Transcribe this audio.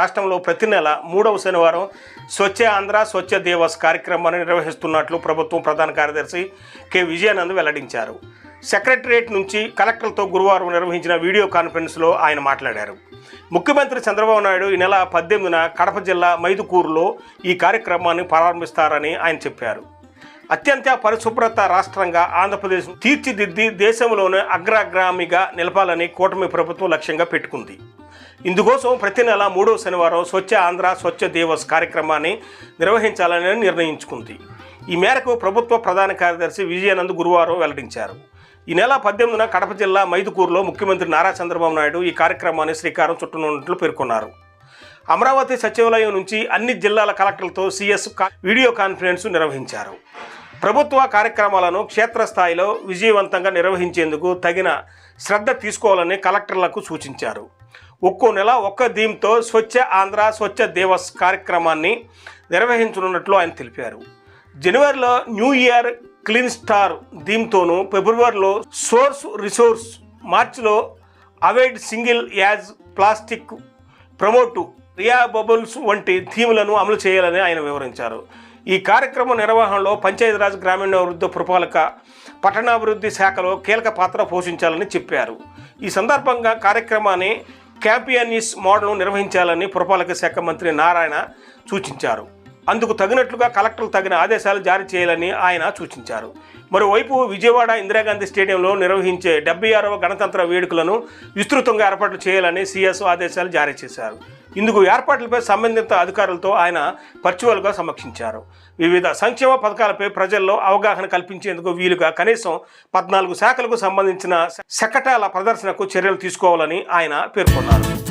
రాష్ట్రంలో ప్రతి నెల మూడవ శనివారం స్వచ్ఛ ఆంధ్ర స్వచ్ఛ దివస్ కార్యక్రమాన్ని నిర్వహిస్తున్నట్లు ప్రభుత్వం ప్రధాన కార్యదర్శి కె. విజయానంద్ వెల్లడించారు. సెక్రటరియట్ నుంచి కలెక్టర్లతో గురువారం నిర్వహించిన వీడియో కాన్ఫరెన్స్లో ఆయన మాట్లాడారు. ముఖ్యమంత్రి చంద్రబాబు నాయుడు ఈ నెల పద్దెనిమిదిన కడప జిల్లా మైదుకూరులో ఈ కార్యక్రమాన్ని ప్రారంభిస్తారని ఆయన చెప్పారు. అత్యంత పరిశుభ్రత రాష్ట్రంగా ఆంధ్రప్రదేశ్ తీర్చిదిద్ది దేశంలోనే అగ్రగామిగా నిలపాలని కూటమి ప్రభుత్వం లక్ష్యంగా పెట్టుకుంది. ఇందుకోసం ప్రతి నెల మూడో శనివారం స్వచ్ఛ ఆంధ్ర స్వచ్ఛ దివస్ కార్యక్రమాన్ని నిర్వహించాలని నిర్ణయించుకుంది. ఈ మేరకు ప్రభుత్వ ప్రధాన కార్యదర్శి విజయానంద్ గురువారం వెల్లడించారు. ఈ నెల పద్దెనిమిదిన కడప జిల్లా మైదుకూరులో ముఖ్యమంత్రి నారా చంద్రబాబు నాయుడు ఈ కార్యక్రమాన్ని శ్రీకారం చుట్టనున్నట్లు పేర్కొన్నారు. అమరావతి సచివాలయం నుంచి అన్ని జిల్లాల కలెక్టర్లతో సీఎస్ వీడియో కాన్ఫరెన్స్ నిర్వహించారు. ప్రభుత్వ కార్యక్రమాలను క్షేత్రస్థాయిలో విజయవంతంగా నిర్వహించేందుకు తగిన శ్రద్ధ తీసుకోవాలని కలెక్టర్లకు సూచించారు. ఒక్కో నెల ఒక్క థీమ్తో స్వచ్ఛ ఆంధ్ర స్వచ్ఛ దివస్ కార్యక్రమాన్ని నిర్వహించనున్నట్లు ఆయన తెలిపారు. జనవరిలో న్యూ ఇయర్ క్లీన్ స్టార్ థీమ్తోనూ ఫిబ్రవరిలో సోర్స్ రిసోర్స్ మార్చిలో avoid single use plastic promote reusables వంటి థీములను అమలు చేయాలని ఆయన వివరించారు. ఈ కార్యక్రమం నిర్వహణలో పంచాయతీరాజ్ గ్రామీణాభివృద్ధి పురపాలక పట్టణాభివృద్ధి శాఖలో కీలక పాత్ర పోషించాలని చెప్పారు. ఈ సందర్భంగా కార్యక్రమాన్ని క్యాంపియనిస్ మోడల్ను నిర్వహించాలని పురపాలక శాఖ మంత్రి నారాయణ సూచించారు. అందుకు తగినట్లుగా కలెక్టర్లు తగిన ఆదేశాలు జారీ చేయాలని ఆయన సూచించారు. మరోవైపు విజయవాడ ఇందిరాగాంధీ స్టేడియంలో నిర్వహించే డెబ్బై ఆరవ గణతంత్ర వేడుకలను విస్తృతంగా ఏర్పాట్లు చేయాలని సిఎస్ ఆదేశాలు జారీ చేశారు. ఇందుకు ఏర్పాట్లపై సంబంధిత అధికారులతో ఆయన వర్చువల్గా సమీక్షించారు. వివిధ సంక్షేమ పథకాలపై ప్రజల్లో అవగాహన కల్పించేందుకు వీలుగా కనీసం పద్నాలుగు శాఖలకు సంబంధించిన శకటాల ప్రదర్శనకు చర్యలు తీసుకోవాలని ఆయన పేర్కొన్నారు.